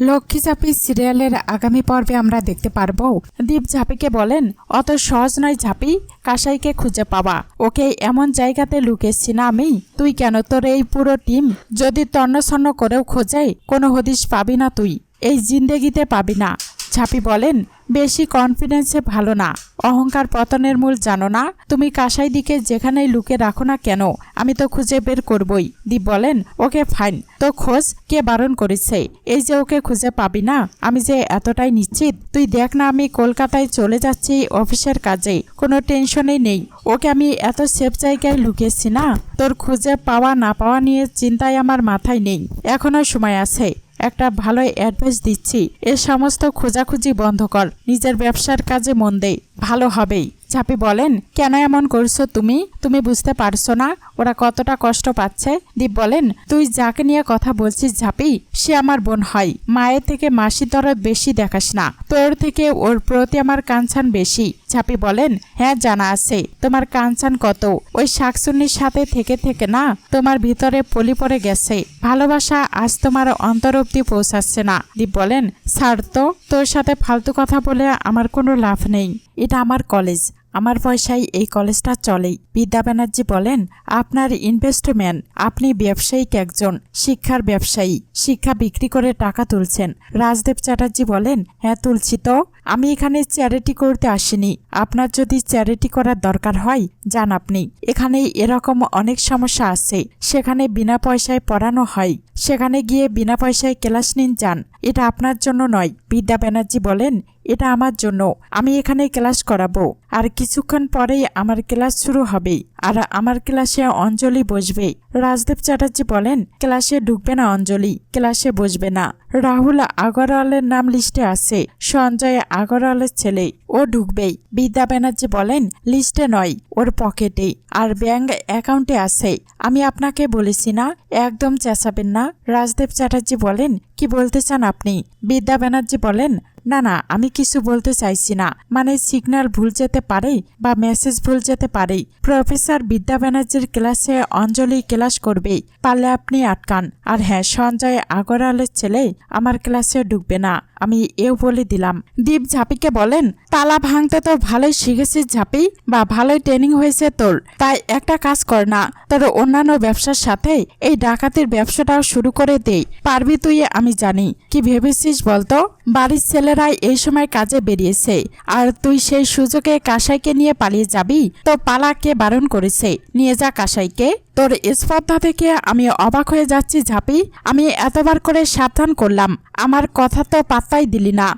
লক্ষ্মী ঝাঁপি সিরিয়ালের আগামী পর্বে আমরা দেখতে পারব, দীপ ঝাঁপিকে বলেন, অত সহজ নয় ঝাঁপি, কাসাইকে খুঁজে পাওয়া। ওকে এমন জায়গাতে লুকেছি না আমি। তুই কেন তোর এই পুরো টিম? যদি তন্নছন্ন করেও খোঁজে কোনো হদিশ পাবি না তুই। এই জিন্দেগিতে পাবি না। ঝাঁপি বলেন, বেশি কনফিডেন্সে ভালো না। অহংকার পতনের মূল জানো না? তুমি কাসাই দিকে যেখানেই লুকে রাখো না কেন, আমি তো খুঁজে বের করবই। দীপ বলেন, ওকে ফাইন তো খোঁজ কে বারণ করেছে? এই যে ওকে খুঁজে পাবি না? আমি যে এতটাই নিশ্চিত? তুই দেখ না আমি কলকাতায় চলে যাচ্ছি অফিসের কাজে, কোনো টেনশনই নেই। ওকে আমি এত সেফ জায়গায় লুকিয়েছি না? তোর খুঁজে পাওয়া না পাওয়া নিয়ে চিন্তায় আমার মাথায় নেই। এখনও সময় আছে। একটা ভালো অ্যাডভাইস দিচ্ছি। এ সমস্ত খোঁজাখুঁজি বন্ধ কর। নিজের ব্যবসার কাজে মন দে। ভালো হবেই। ঝাপি বলেন, কেন এমন করছ তুমি? তুমি বুঝতে পারছ না, ওরা কতটা কষ্ট পাচ্ছে? দীপ বলেন, তুই যাকে নিয়ে কথা বলছিস ঝাপি, সে আমার বোন হয়। মায়ের থেকে মাসি দরদ বেশি দেখাস না। তোর থেকে ওর প্রতি আমার কাঞ্চান বেশি। ঝাপি বলেন হ্যাঁ জানা আছে। তোমার কাঞ্চান কত? ওই শাকসুন্নির সাথে থেকে থেকে না, তোমার ভিতরে পলি পড়ে গেছে। ভালোবাসা আজ তোমার অন্তর অব্দি পৌঁছাচ্ছে না। দীপ বলেন স্যার তো, তোর সাথে ফালতু কথা বলে আমার কোনো লাভ নেই। এটা আমার কলেজ। আমার পয়সায় এই কলেজটা চলেই। বিদ্যা ব্যানার্জি বলেন, আপনার ইনভেস্টমেন্ট আপনি ব্যবসায়িক একজন, শিক্ষার ব্যবসায়ী, শিক্ষা বিক্রি করে টাকা তুলছেন। রাজদেব চ্যাটার্জি বলেন হ্যাঁ তুলছি তো। আমি এখানে চ্যারিটি করতে আসিনি। আপনার যদি চ্যারিটি করার দরকার হয়, যান আপনি। এখানে এরকম অনেক সমস্যা আছে। সেখানে বিনা পয়সায় পড়ানো হয়। সেখানে গিয়ে বিনা পয়সায় ক্লাস নিন, যান। এটা আপনার জন্য নয়। বিদ্যা ব্যানার্জি বলেন এটা আমার জন্য। আমি এখানে ক্লাস করাবো। আর কিছুক্ষণ পরেই আমার ক্লাস শুরু হবে। আর আমার ক্লাসে অঞ্জলি বসবে। রাজদেব চ্যাটার্জি বলেন, ক্লাসে ঢুকবে না অঞ্জলি, ক্লাসে বসবে না। রাহুল আগরওয়ালের নাম লিস্টে আছে। সঞ্জয় আগরওয়ালের ছেলে, ও ঢুকবেই। বিদ্যা ব্যানার্জি বলেন, লিস্টে নয়, ওর পকেটে। আর ব্যাংক অ্যাকাউন্টে আছে। আমি আপনাকে বলেছি না, একদম চেঁচাবেন না। রাজদেব চ্যাটার্জি বলেন, কি বলতে চান আপনি? বিদ্যা ব্যানার্জি বলেন না না, আমি কিছু বলতে চাইছি না। মানে সিগন্যাল ভুল যেতে পারে বা মেসেজ ভুল যেতে পারে প্রফেসর বিদ্যা ব্যানার্জির ক্লাসে অঞ্জলি ক্লাস করবে পারলে আপনি আটকান। আর হ্যাঁ সঞ্জয় আগরওয়ালের ছেলে আমার ক্লাসে ঢুকবে না। আমি এও বলে দিলাম। দীপ ঝাপিকে বলেন, তালা ভাঙতে তো ভালোই শিখেছিস ঝাপি, বা ভালোই ট্রেনিং হয়েছে তোর। তাই একটা কাজ কর না, তোর অন্যান্য ব্যবসার সাথে এই ডাকাতির ব্যবসাটাও শুরু করে দে। পারবি তুই আমি জানি। কি ভেবেছিস বলতো? বাড়ির ছেলেরাই এই সময় কাজে বেরিয়েছে, আর তুই সেই সুযোগে কাসাইকে নিয়ে পালিয়ে যাবি? তো পালা কে বারণ করেছে? নিয়ে যা কাসাইকে। তোর স্পর্ধা থেকে আমি অবাক হয়ে যাচ্ছি, ঝাপি। আমি এতবার করে সাবধান করলাম। আমার কথা তো পাত্তাই দিলি না।